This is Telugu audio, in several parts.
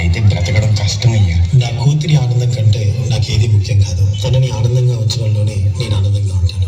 అయితే బ్రతకడం కష్టమయ్యా. నా కూతురి ఆనందం కంటే నాకేది ముఖ్యం కాదు. తనని ఆనందంగా ఉంచడంలోనే నేను ఆనందంగా ఉంటాను.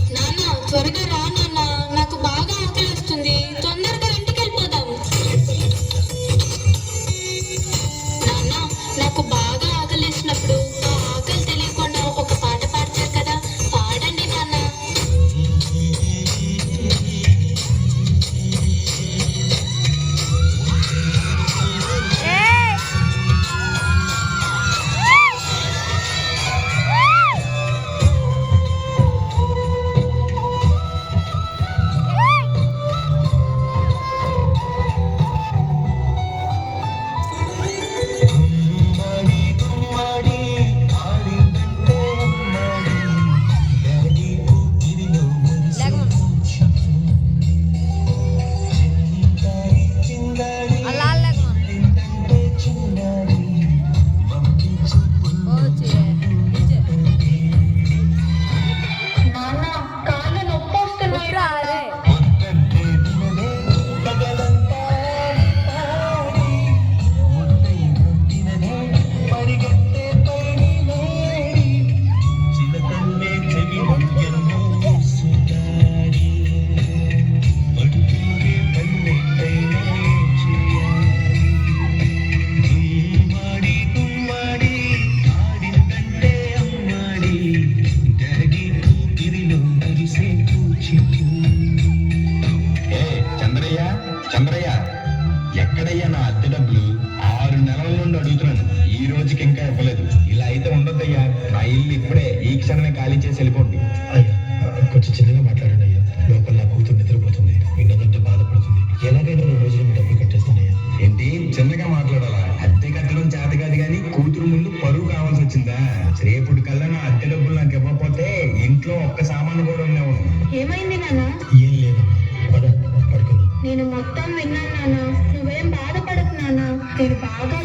ఈ రోజుకి ఇంకా ఇవ్వలేదు. ఇలా అయితే ఉండొద్దయ్యా. నా ఇల్లు ఇప్పుడే ఈ క్షణమే ఖాళీ చేసి వెళ్ళిపోండి. అయ్యా కొంచెం చిన్నగా మాట్లాడండి అయ్యా. లోపల నా కూతురు నిద్రపోతుంది. విన్నదంటే బాధపడుతుంది. ఎలాగైనా రోజులు మీ డబ్బులు కట్టేస్తానయ్యా. ఏంటి? చిన్నగా మాట్లాడాలా? అద్దె కట్టడం చేత కాదు కానీ కూతురు ముందు పరువు కావాల్సి వచ్చిందా? రేపుటి కల్లా నా అద్దె డబ్బులు నాకు ఇవ్వకపోతే ఇంట్లో ఒక్క సామాను కూడా ఉండేవాడు. ఏమైంది నాన్న? ఏం లేదు. పద పడుకుందాం. నేను మొత్తం విన్నాను నాన్న. నువ్వేం బాధపడకు నాన్న. నేను బాగా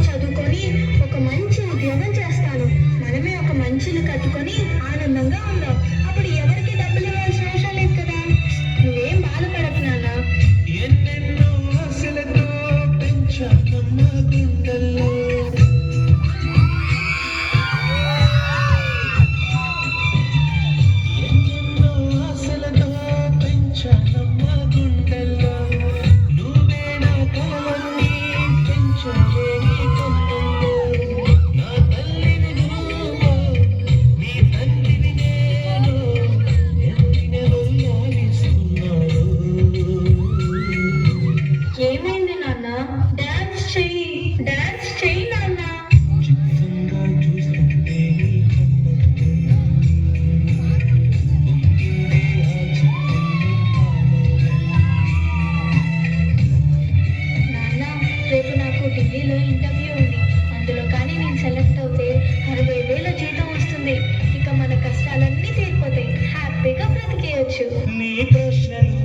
రేపు నాకు ఢిల్లీలో ఇంటర్వ్యూ ఉంది. అందులో కానీ నేను సెలెక్ట్ అవుతే అరవై వేల జీతం వస్తుంది. ఇక మన కష్టాలన్నీ తీరిపోతాయి. హ్యాపీగా బ్రతికేయచ్చు. నీ ప్రశ్నలు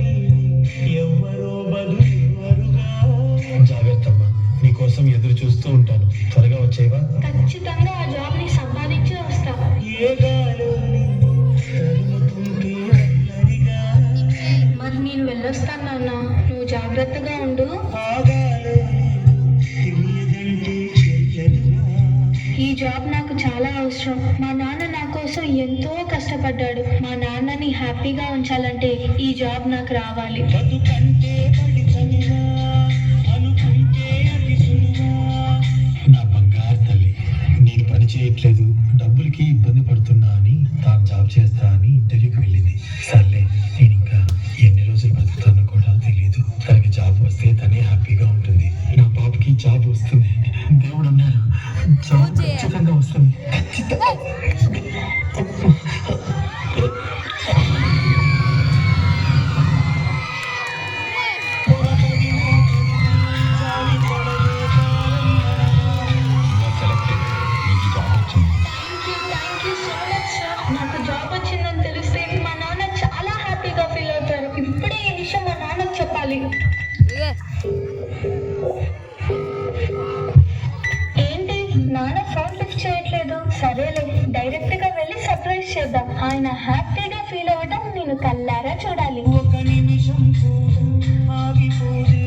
ఎవరో జాగ్రత్తమ్మా నీకోసం ఎదురు చూస్తూ ఉంటాను. త్వరగా వచ్చేవా ఖచ్చితంగా ఆ జాబ్ని సంపాదించి వస్తా. ఏ మరి నేను వెళ్ళొస్తాను నాన్న. నువ్వు జాగ్రత్తగా ఉండు. అవసరం మా నాన్న నా కోసం ఎంతో కష్టపడ్డాడు. మా నాన్నని హ్యాపీగా ఉంచాలంటే ఈ జాబ్ నాకు రావాలి. నా బంగారు తల్లి నేను పని చేయట్లేదు. డబ్బులకి ఇబ్బంది పడుతున్నా అని తాను జాబ్ చేస్తా అని ఇంటర్వ్యూకి వెళ్ళింది. సర్లే నేను ఇంకా ఎన్ని రోజులు బతుకుతానో కూడా తెలియదు తనకి జాబ్ వస్తే తనే హ్యాపీగా ఉంటుంది. నా బాబుకి జాబ్ వస్తుంది. దేవుడు అన్నాడు. జాబ్ ఖచ్చితంగా వస్తుంది. చెప్పాలి ఏంటి? నాన్న ఫోన్ లిఫ్ట్ చేయట్లేదు. సరేలే డైరెక్ట్గా వెళ్ళి సర్ప్రైజ్ చేద్దాం. ఆయన హ్యాపీగా ఫీల్ అవ్వడం నేను కల్లారా చూడాలి. ఒక నిమిషం చూడు